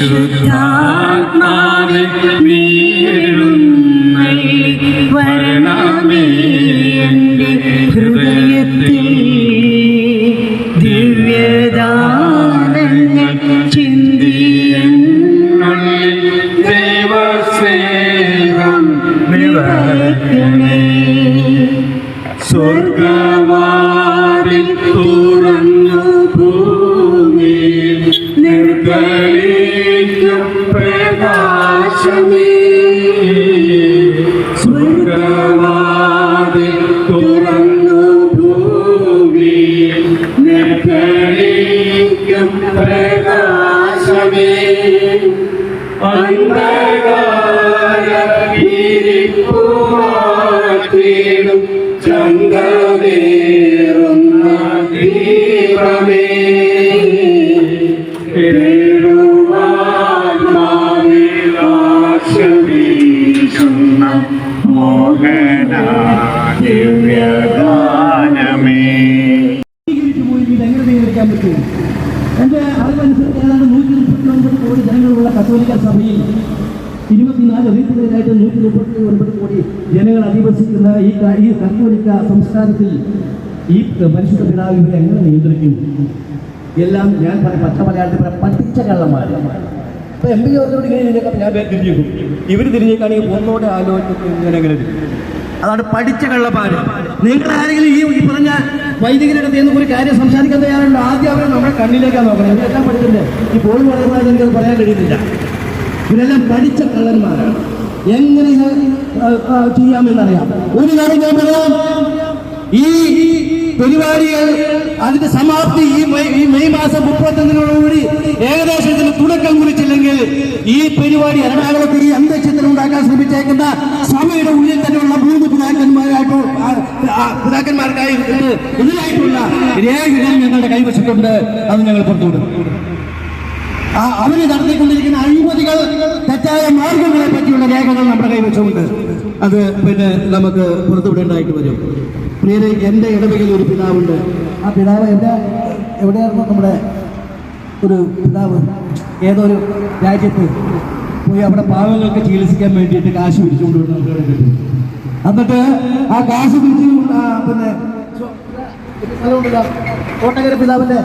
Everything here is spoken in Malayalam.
ശുദ്ധാത്മാവേ നീ വരണമേ ഹൃദയത്തിൽ ദിവ്യദാനങ്ങൾ ചിന്തിയെന്നുള്ളിൽ ദൈവസ്നേഹം നിറയ്ക്കണേ സ്വർഗവാതിൽ തുറന്നു നിർഗളിക്കും പ്രകാശമേ. സ്വർഗവാതിൽ തുറന്നു ഭൂമിയിൽ നിർഗളിക്കും പ്രകാശമേ. ചന്ദ്രവേറുന്ന ദീപമേ. ദിവ്യഗാനമേ. എന്റെ അറിവനുസരിച്ച് ഏതാണ്ട് നൂറ്റി മുപ്പത്തിയൊൻപത് കോടി ജനങ്ങളുള്ള കത്തോലിക്ക സഭയിൽ ഇരുപത്തിനാല് റീത്തിലായിട്ട് നൂറ്റി മുപ്പത്തി ഒൻപത് കോടി ജനങ്ങൾ അധിവസിക്കുന്ന ഈ ഈ കത്തോലിക്ക സംസ്കാരത്തിൽ ഈ പരിശുദ്ധ പിതാവ് ഇവരെ എങ്ങനെ നിയന്ത്രിക്കും? എല്ലാം ഞാൻ പച്ച മലയാളത്തിൽ പറയാം പഠിച്ച കള്ളന്മാർ ഇപ്പൊ എം പി ജോർജിനോട് ഇങ്ങനെ ഞാൻ തിരിഞ്ഞേക്കും ഇവർ തിരിഞ്ഞേക്കാണെങ്കിൽ ഒന്നോടെ ആലോചിച്ചിട്ട് ഇങ്ങനെ എങ്ങനെ തിരിയും അതാണ് പഠിച്ച കള്ളപ്പാര്. നിങ്ങൾ ആരെങ്കിലും ഈ പറഞ്ഞ വൈദികരുടെ നിന്ന് ഒരു കാര്യം സംസാരിക്കാൻ തയ്യാറുണ്ട്? ആദ്യം അവർ നമ്മുടെ കണ്ണിലേക്കാണ് നോക്കണം. ഇവരെല്ലാം പഠിച്ചിട്ടുണ്ട്. ഈ പോൾ പറയുന്നത് എനിക്കത് പറയാൻ കഴിയുന്നില്ല. ഇവരെല്ലാം പഠിച്ച കള്ളന്മാരാണ്. എങ്ങനെ ചെയ്യാമെന്നറിയാം. ഒരു കാര്യം ഞാൻ പറയാം. ഈ പരിപാടികൾ അതിന്റെ സമാപ്തി ഈ ഈ മെയ് മാസം മുപ്പത്തൊന്നിനോടുകൂടി ഏകദേശം ഇതിന് തുടക്കം കുറിച്ചില്ലെങ്കിൽ ഈ പരിപാടി എറണാകുളത്ത് ഈ അന്തരീക്ഷത്തിൽ ഉണ്ടാക്കാൻ ശ്രമിച്ചേക്കുന്ന സഭയുടെ ഉള്ളിൽ തന്നെയുള്ള മൂന്ന് പിതാക്കന്മാരായിട്ട് പിതാക്കന്മാർക്കായി ഇത് എതിരായിട്ടുള്ള രേഖകൾ ഞങ്ങളുടെ കൈവശത്തുണ്ട്. അത് ഞങ്ങൾ പുറത്തുവിടും. അവർ നടത്തിക്കൊണ്ടിരിക്കുന്ന അഴിമതികൾ രേഖകൾ നമ്മുടെ കൈവശമുണ്ട് അത് പിന്നെ നമുക്ക് പുറത്തുവിടേണ്ടതായിട്ട് വരും. പ്രിയരെ എന്റെ ഇടവകയിൽ ഒരു പിതാവുണ്ട്. ആ പിതാവ് എന്റെ എവിടെയായിരുന്നു നമ്മുടെ ഒരു പിതാവ്? ഏതോ ഒരു രാജ്യത്ത് പോയി അവിടെ പാവങ്ങൾക്ക് ചികിത്സിക്കാൻ വേണ്ടിയിട്ട് കാശ് പിരിച്ചുകൊണ്ട് എന്നിട്ട് ആ കാശ് പിരിച്ചു പിന്നെ സ്ഥലമുണ്ടല്ലോ. കോട്ടകര പിതാവിന്റെ